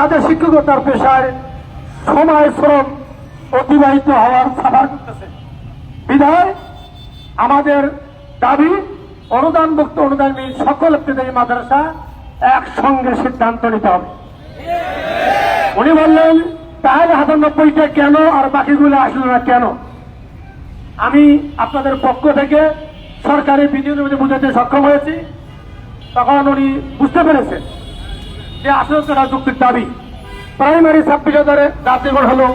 তাদের শিক্ষকতার পেশায় সময়, শ্রম অতিবাহিত হওয়ার সাফার করতেছে। বিধায় আমাদের দাবি, অনুদানভুক্ত অনুদানবিহীন সকল ইবতদায়ী মাদ্রাসা একসঙ্গে সিদ্ধান্ত নিতে হবে। উনি বললেন, তাহলে সাতানব্বইটা কেন আর বাকিগুলো আসলো না কেন? আমি আপনাদের পক্ষ থেকে সরকারি বিধির মধ্যে বুঝাতে সক্ষম হয়েছি। তখন উনি বুঝতে পেরেছেন। যে আসলে তারা যুক্তির দাবি প্রাইমারি সাব ডিভিশনের জাতিগণ হলো,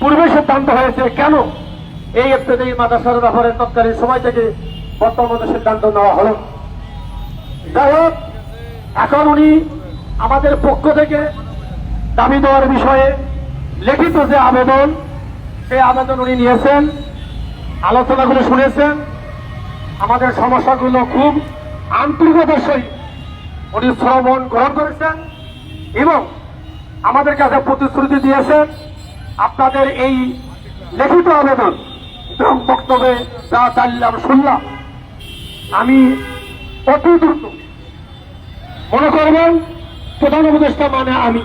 পূর্বে সিদ্ধান্ত হয়েছে কেন এই ইত্যাদি মাদ্রাসার ব্যাপারে তৎকালীন সময় থেকে বর্তমানে সিদ্ধান্ত নেওয়া হলো। যাই হোক, এখন উনি আমাদের পক্ষ থেকে দাবি দেওয়ার বিষয়ে লিখিত যে আবেদন, সেই আবেদন উনি নিয়েছেন, আলোচনাগুলো শুনেছেন। আমাদের সমস্যাগুলো খুব আন্তরিকতার সহিত উনি শ্রবণ গ্রহণ করেছেন এবং আমাদের কাছে প্রতিশ্রুতি দিয়েছেন, আপনাদের এই লিখিত আবেদন, এবং বক্তব্যে যা চাইলাম শুনলাম। আমি অতি দ্রুত মনে করবেন, প্রধান উপদেষ্টা মানে আমি।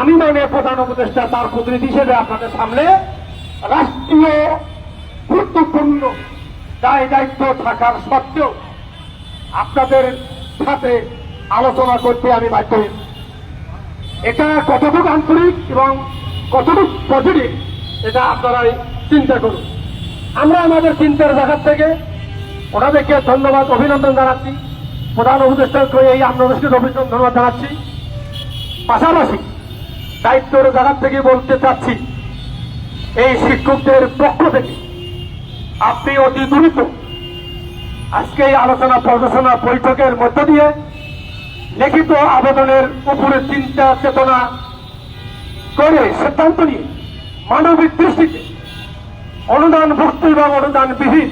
আমি মানে প্রধান উপদেষ্টা তার প্রতিনিধি হিসেবে আপনাদের সামনে রাষ্ট্রীয় গুরুত্বপূর্ণ দায় দায়িত্ব থাকার সত্ত্বেও আপনাদের সাথে আলোচনা করতে আমি বাধ্য এটা কতটুকু আন্তরিক এবং কতটুকু পজিটিভ, এটা আপনারাই চিন্তা করুন। আমরা আমাদের চিন্তার জায়গা থেকে ওনাদেরকে ধন্যবাদ, অভিনন্দন জানাচ্ছি। প্রধান উপদেষ্টাকে এই আপনাদেরকে অভিনন্দন ধন্যবাদ জানাচ্ছি। পাশাপাশি দায়িত্বের জায়গা থেকে বলতে চাচ্ছি, এই শিক্ষকদের পক্ষ থেকে আপনি অতি দ্রুত আজকে এই আলোচনা প্রদর্শনা বৈঠকের মধ্য দিয়ে লিখিত আবেদনের উপরে চিন্তা চেতনা করে সিদ্ধান্ত নিয়ে মানবিক দৃষ্টিতে অনুদান ভুক্ত এবং অনুদান বিহীন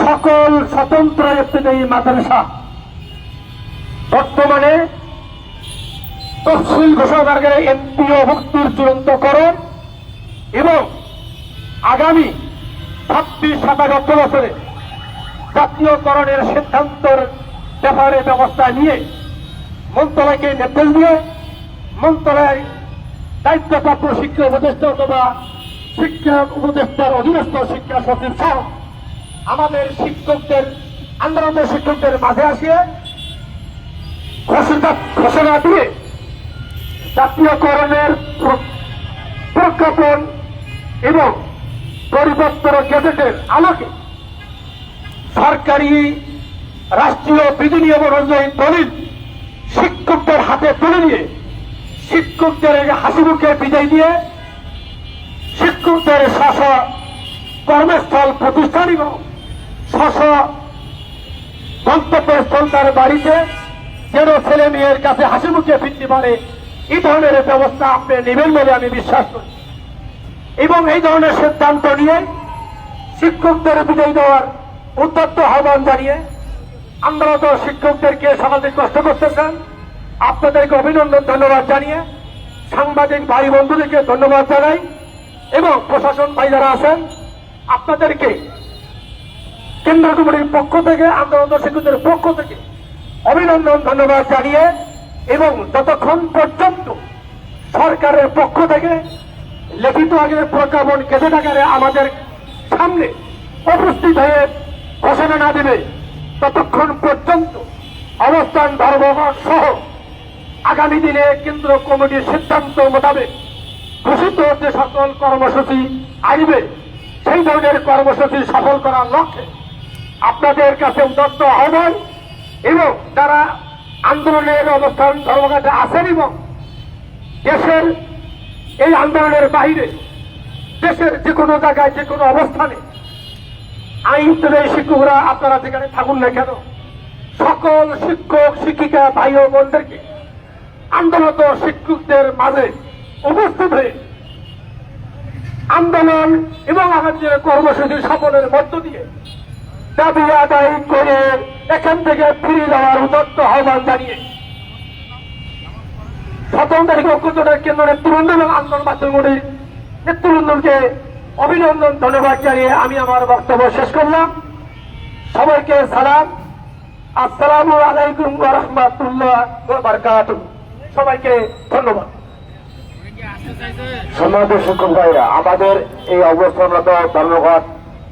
সকল স্বতন্ত্র ইত্যাদি মাদ্রাসা বর্তমানে তফসিল ঘোষণাকারীর এমপিও ভুক্তির চূড়ান্তকরণ এবং আগামী ছাব্বিশ সাতাশ অর্থ বছরে জাতীয়করণের সিদ্ধান্তর ব্যাপারে ব্যবস্থা নিয়ে মন্ত্রণালয়কে নির্দেশ দিয়ে মন্ত্রণালয় দায়িত্বপ্রাপ্ত শিক্ষা উপদেষ্টা অথবা শিক্ষা উপদেষ্টার অধীনস্থ শিক্ষা সচিব সহ আমাদের শিক্ষকদের আন্দোলনের শিক্ষকদের মাঝে আসিয়ে ঘোষণা ঘোষণা দিয়ে জাতীয়করণের প্রজ্ঞাপন এবং পরিবর্তন গেজেটের আলোকে সরকারি রাষ্ট্রীয় বিধি নিয়ম অনুযায়ী দলিল শিক্ষকদের হাতে তুলে নিয়ে শিক্ষকদের হাসি মুখে বিদায় দিয়ে শিক্ষকদের স্ব কর্মস্থল প্রতিষ্ঠান এবং স্ব গন্তব্যস্থল তার বাড়িতে, যেন ছেলে মেয়ের কাছে হাসি মুখে ফিরতে পারে, এই ধরনের ব্যবস্থা আপনি নেবেন বলে আমি বিশ্বাস করি। এবং এই ধরনের সিদ্ধান্ত নিয়ে শিক্ষকদের বিদায় দেওয়ার উদ্যত্ত আহ্বান জানিয়ে আন্দোলনত শিক্ষকদেরকে সামাজিক কষ্ট করতেছেন আপনাদেরকে অভিনন্দন, ধন্যবাদ জানিয়ে সাংবাদিক ভাই বন্ধুদেরকে ধন্যবাদ জানাই এবং প্রশাসন ভাই যারা আছেন, আপনাদেরকে কেন্দ্র কমিটির পক্ষ থেকে আন্দোলন শিক্ষকদের পক্ষ থেকে অভিনন্দন, ধন্যবাদ জানিয়ে এবং যতক্ষণ পর্যন্ত সরকারের পক্ষ থেকে লিখিত আগে প্রজ্ঞাপন কেঁদে আকারে আমাদের সামনে উপস্থিত হয়ে ঘোষণা না দেবে ততক্ষণ পর্যন্ত অবস্থান ধর্মঘট সহ আগামী দিনে কেন্দ্র কমিটির সিদ্ধান্ত মোতাবেক ঘোষিত যে সকল কর্মসূচি আসবে সেই ধরনের কর্মসূচি সফল করার লক্ষ্যে আপনাদের কাছে উদত্ত আহ্বান এবং যারা আন্দোলনের অবস্থান ধর্মঘাটে আছেন এবং দেশের এই আন্দোলনের বাইরে, দেশের যে কোনো জায়গায়, যে কোনো অবস্থানে আইন শিক্ষকরা, আপনারা যেখানে থাকুন না কেন, সকল শিক্ষক, শিক্ষিকা, ভাই ও বোনদেরকে আন্দোলত শিক্ষকদের মাঝে উপস্থিত হয়ে আন্দোলন এবং আমাদের কর্মসূচি সফলের মধ্য দিয়ে দাবি আদায় করে এখান থেকে ফিরে যাওয়ার উদত্ত আহ্বান জানিয়ে স্বতন্ত্র তারিখে ঐক্যজোটের কেন্দ্র নেতৃবৃন্দ এবং আন্দোলন মাধ্যমগুলির নেতৃবৃন্দকে অভিনন্দন, ধন্যবাদ জানিয়ে আমি আমার বক্তব্য শেষ করলাম। সবাইকে সালাম। আসসালাম আলাইকুম রহমাতুল্লাহ বারকাত সবাইকে ধন্যবাদ। সম্মানিত শিক্ষক ভাইরা, আমাদের এই অবস্থানরত ধন্যবাদ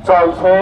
চলছে।